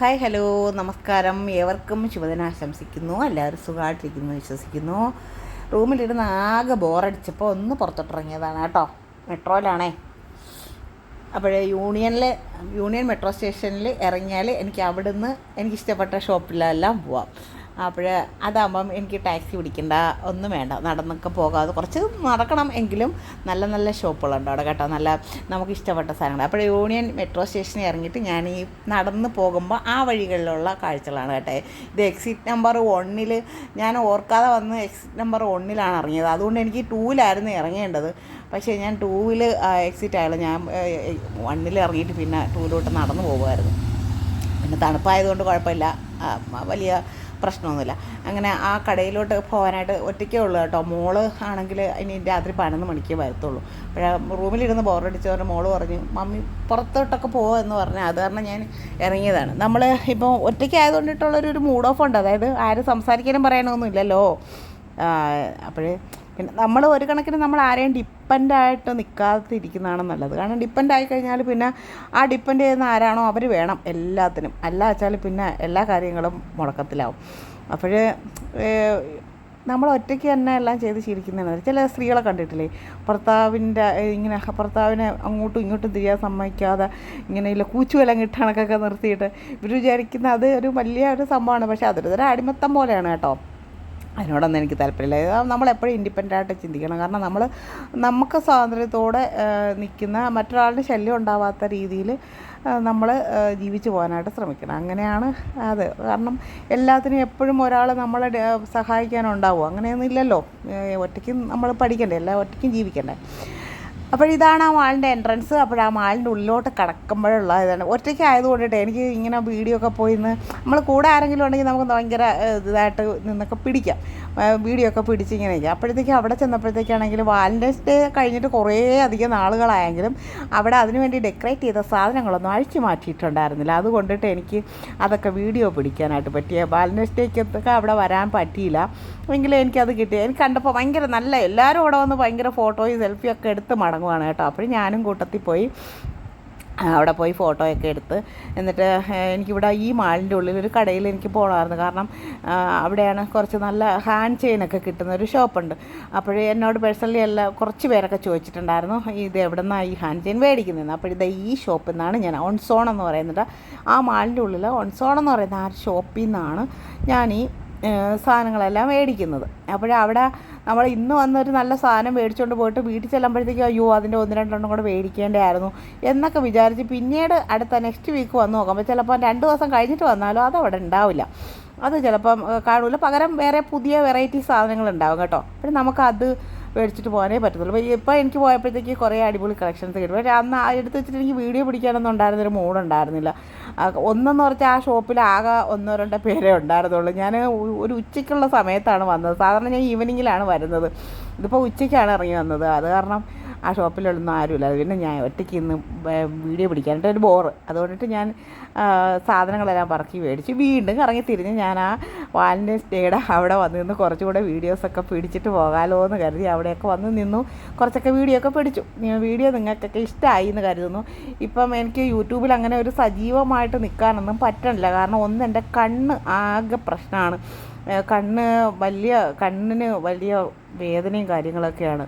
Hi hello നമസ്കാരം. ഏവർക്കും ശുഭദിനം ആശംസിക്കുന്നു. എല്ലാവരും സുഖമായിട്ടിരിക്കുന്നു വിശ്വസിക്കുന്നു. റൂമിലിരുന്ന് ആകെ ബോറടിച്ചപ്പോൾ ഒന്ന് പുറത്തോട്ടിറങ്ങിയതാണ് കേട്ടോ. മെട്രോയിലാണേ. അപ്പോഴേ യൂണിയനിൽ യൂണിയൻ മെട്രോ സ്റ്റേഷനിൽ ഇറങ്ങിയാൽ എനിക്ക് അവിടുന്ന് എനിക്കിഷ്ടപ്പെട്ട ഷോപ്പിലെല്ലാം പോവാം. അപ്പോൾ അതാകുമ്പം എനിക്ക് ടാക്സി പിടിക്കണ്ട ഒന്നും വേണ്ട നടന്നൊക്കെ പോകാതെ കുറച്ച് നടക്കണം എങ്കിലും നല്ല നല്ല ഷോപ്പുകളുണ്ട് അവിടെ കേട്ടോ. നല്ല നമുക്ക് ഇഷ്ടപ്പെട്ട സാധനങ്ങൾ. അപ്പോൾ യൂണിയൻ മെട്രോ സ്റ്റേഷനിൽ ഇറങ്ങിയിട്ട് ഞാൻ ഈ നടന്ന് പോകുമ്പോൾ ആ വഴികളിലുള്ള കാഴ്ചകളാണ് കേട്ടോ. ഇത് എക്സിറ്റ് നമ്പർ ഒന്നിൽ ഞാൻ ഓർക്കാതെ വന്ന് എക്സിറ്റ് നമ്പർ ഒന്നിലാണ് ഇറങ്ങിയത്. അതുകൊണ്ട് എനിക്ക് ടൂവിലായിരുന്നു ഇറങ്ങേണ്ടത്. പക്ഷേ ഞാൻ ടൂവിൽ എക്സിറ്റ് ആയാലും ഞാൻ വണ്ണിൽ ഇറങ്ങിയിട്ട് പിന്നെ ടൂവിലോട്ട് നടന്നു പോകുമായിരുന്നു. പിന്നെ തണുപ്പായതുകൊണ്ട് കുഴപ്പമില്ല. വലിയ പ്രശ്നമൊന്നുമില്ല. അങ്ങനെ ആ കടയിലോട്ട് പോകാനായിട്ട് ഒറ്റയ്ക്കേ ഉള്ളൂ കേട്ടോ. മോൾ ആണെങ്കിൽ ഇനി രാത്രി പതിനൊന്ന് മണിക്കേ വരത്തുള്ളൂ. അപ്പോഴാ റൂമിലിരുന്ന് ബോറടിച്ചവരുടെ മോൾ പറഞ്ഞു മമ്മി പുറത്തോട്ടൊക്കെ പോകുക എന്ന് പറഞ്ഞാൽ അത് കാരണം ഞാൻ ഇറങ്ങിയതാണ്. നമ്മൾ ഇപ്പോൾ ഒറ്റയ്ക്ക് ആയതുകൊണ്ടിട്ടുള്ളൊരു ഒരു മൂഡ് ഓഫ് ഉണ്ട്. അതായത് ആരും സംസാരിക്കാനും പറയാനൊന്നും ഇല്ലല്ലോ. അപ്പോഴേ പിന്നെ നമ്മൾ ഒരു കണക്കിന് നമ്മൾ ആരെയും ഡിപ്പെൻഡായിട്ട് നിൽക്കാതെ ഇരിക്കുന്നതാണ് നല്ലത്. കാരണം ഡിപ്പെൻഡ് ആയി കഴിഞ്ഞാൽ പിന്നെ ആ ഡിപ്പെൻഡ് ചെയ്യുന്ന ആരാണോ അവർ വേണം എല്ലാത്തിനും. അല്ല വെച്ചാൽ പിന്നെ എല്ലാ കാര്യങ്ങളും മുടക്കത്തിലാവും. അപ്പോഴേ നമ്മൾ ഒറ്റയ്ക്ക് തന്നെ എല്ലാം ചെയ്ത് ശീലിക്കുന്നതാണ് ചില സ്ത്രീകളെ കണ്ടിട്ടില്ലേ? ഭർത്താവിന്റെ ഇങ്ങനെ ഭർത്താവിനെ അങ്ങോട്ടും ഇങ്ങോട്ടും തിരിയാൻ സമ്മതിക്കാതെ ഇങ്ങനെ ഇല്ല കൂച്ചുവെല്ലാം കിട്ടണക്കൊക്കെ നിർത്തിയിട്ട് ഇവർ വിചാരിക്കുന്ന അത് ഒരു വലിയ ഒരു സംഭവമാണ്. പക്ഷേ അതൊരു തരം അടിമത്തം പോലെയാണ് കേട്ടോ. അതിനോടൊന്നും എനിക്ക് താല്പര്യമില്ല. നമ്മളെപ്പോഴും ഇൻഡിപെൻഡന്റ് ആയിട്ട് ചിന്തിക്കണം. കാരണം നമ്മൾ നമുക്ക് സ്വാതന്ത്ര്യത്തോടെ നിൽക്കുന്ന മറ്റൊരാളുടെ ശല്യം ഉണ്ടാവാത്ത രീതിയിൽ നമ്മൾ ജീവിച്ചു പോകാനായിട്ട് ശ്രമിക്കണം. അങ്ങനെയാണ് അത്. കാരണം എല്ലാത്തിനും എപ്പോഴും ഒരാൾ നമ്മളെ സഹായിക്കാനുണ്ടാവും അങ്ങനെയൊന്നും ഇല്ലല്ലോ. ഒറ്റയ്ക്കും നമ്മൾ പഠിക്കണ്ടേ? എല്ലാം ഒറ്റയ്ക്കും ജീവിക്കണ്ടേ? അപ്പോൾ ഇതാണ് ആ മാളിന്റെ എൻട്രൻസ് അപ്പോൾ ആ മാളിന്റെ ഉള്ളിലോട്ട് കടക്കുമ്പോഴുള്ള ഇതാണ്. ഒറ്റയ്ക്ക് ആയതുകൊണ്ടിട്ട് എനിക്ക് ഇങ്ങനെ വീഡിയോ ഒക്കെ പോയി നിന്ന് നമ്മൾ കൂടെ ആരെങ്കിലും ഉണ്ടെങ്കിൽ നമുക്ക് ഭയങ്കര ഇതായിട്ട് നിന്നൊക്കെ പിടിക്കാം. വീഡിയോ ഒക്കെ പിടിച്ച് ഇങ്ങനെ ഇരിക്കാം. അപ്പോഴത്തേക്ക് അവിടെ ചെന്നപ്പോഴത്തേക്കാണെങ്കിൽ വാലന്റൈൻസ് ഡേ കഴിഞ്ഞിട്ട് കുറേ അധികം നാളുകളായെങ്കിലും അവിടെ അതിനു വേണ്ടി ഡെക്കറേറ്റ് ചെയ്ത സാധനങ്ങളൊന്നും അഴിച്ചു മാറ്റിയിട്ടുണ്ടായിരുന്നില്ല. അതുകൊണ്ടിട്ട് എനിക്ക് അതൊക്കെ വീഡിയോ പിടിക്കാനായിട്ട് പറ്റിയ. വാലന്റൈൻസ് ഡേക്കൊക്കെ അവിടെ വരാൻ പറ്റിയില്ല. എങ്കിലും എനിക്കത് കിട്ടി. എനിക്ക് കണ്ടപ്പോൾ ഭയങ്കര നല്ല എല്ലാവരും അവിടെ വന്ന് ഭയങ്കര ഫോട്ടോയും സെൽഫിയും ഒക്കെ എടുത്ത് മടങ്ങുവാണ് കേട്ടോ. അപ്പോൾ ഞാനും കൂട്ടത്തിൽ പോയി അവിടെ പോയി ഫോട്ടോയൊക്കെ എടുത്ത്. എന്നിട്ട് എനിക്കിവിടെ ഈ മാളിന്റെ ഉള്ളിൽ ഒരു കടയിൽ എനിക്ക് പോകണമായിരുന്നു കാരണം അവിടെയാണ് കുറച്ച് നല്ല ഹാൻഡ് ചെയിനൊക്കെ കിട്ടുന്ന ഒരു ഷോപ്പുണ്ട് അപ്പോഴേ എന്നോട് പേഴ്സണലി എല്ലാം കുറച്ച് പേരൊക്കെ ചോദിച്ചിട്ടുണ്ടായിരുന്നു ഇത് എവിടെ നിന്നാണ് ഈ ഹാൻഡ് ചെയിൻ മേടിക്കുന്നതെന്ന്? അപ്പോൾ ഇത് ഈ ഷോപ്പിൽ നിന്നാണ് ഞാൻ ഓൺസോൺ എന്ന് പറയുന്നത്. ആ മാളിന്റെ ഉള്ളിൽ ഓൺസോൺ എന്ന് പറയുന്ന ആ ഷോപ്പിൽ നിന്നാണ് ഞാൻ ഈ സാധനങ്ങളെല്ലാം മേടിക്കുന്നത്. അപ്പോൾ അവിടെ നമ്മൾ ഇന്ന് വന്നൊരു നല്ല സാധനം മേടിച്ചുകൊണ്ട് പോയിട്ട് വീട്ടിൽ ചെല്ലുമ്പോഴത്തേക്കും അയ്യോ അതിന്റെ ഒന്ന് രണ്ടെണ്ണം കൂടെ മേടിക്കേണ്ടതായിരുന്നു എന്നൊക്കെ വിചാരിച്ച് പിന്നീട് അടുത്ത നെക്സ്റ്റ് വീക്ക് വന്ന് നോക്കുമ്പോൾ ചിലപ്പോൾ രണ്ട് ദിവസം കഴിഞ്ഞിട്ട് വന്നാലും അത് അവിടെ ഉണ്ടാവില്ല. അത് ചിലപ്പം കാണില്ല പകരം വേറെ പുതിയ വെറൈറ്റി സാധനങ്ങൾ ഉണ്ടാവും കേട്ടോ. പിന്നെ നമുക്കത് മേടിച്ചിട്ട് പോകാനേ പറ്റത്തുള്ളൂ. അപ്പോൾ ഇപ്പോൾ എനിക്ക് പോയപ്പോഴത്തേക്ക് കുറേ അടിപൊളി കളക്ഷൻസ് കിട്ടും. പക്ഷേ അന്ന് എടുത്ത് വെച്ചിട്ട് എനിക്ക് വീഡിയോ പിടിക്കാനൊന്നും ഉണ്ടായിരുന്നൊരു മൂഡുണ്ടായിരുന്നില്ല ഒന്നെന്ന് പറഞ്ഞാൽ ആ ഷോപ്പിൽ ആകെ ഒന്നോ രണ്ടോ പേരേ ഉണ്ടായിരുന്നുള്ളൂ. ഞാൻ ഒരു ഉച്ചയ്ക്കുള്ള സമയത്താണ് വന്നത്. സാധാരണ ഞാൻ ഈവനിങ്ങിലാണ് വരുന്നത്. ഇതിപ്പോൾ ഉച്ചയ്ക്കാണ് ഇറങ്ങി വന്നത്. അത് കാരണം ആ ഷോപ്പിലൊന്നും ആരുമില്ല. അത് പിന്നെ ഞാൻ ഒറ്റയ്ക്ക് ഇന്ന് വീഡിയോ പിടിക്കാനായിട്ട് ഒരു ബോറ് അതുകൊണ്ടിട്ട് ഞാൻ സാധനങ്ങളെല്ലാം പറക്കി മേടിച്ച്. വീണ്ടും ഇറങ്ങി തിരിഞ്ഞ് ഞാൻ ആ വാലന്റൈൻസ് ഡേയുടെ അവിടെ വന്ന് നിന്ന് കുറച്ചുകൂടെ വീഡിയോസൊക്കെ പിടിച്ചിട്ട് പോകാമല്ലോ എന്ന് കരുതി അവിടെയൊക്കെ വന്ന് നിന്നു. കുറച്ചൊക്കെ വീഡിയോ ഒക്കെ പിടിച്ചു വീഡിയോ നിങ്ങൾക്കൊക്കെ ഇഷ്ടമായി എന്ന് കരുതുന്നു. ഇപ്പം എനിക്ക് യൂട്യൂബിൽ അങ്ങനെ ഒരു സജീവമായിട്ട് നിൽക്കാനൊന്നും പറ്റണില്ല. കാരണം ഒന്ന് എന്റെ കണ്ണ് ആകെ പ്രശ്നമാണ് കണ്ണ് വലിയ കണ്ണിന് വലിയ വേദനയും കാര്യങ്ങളൊക്കെയാണ്.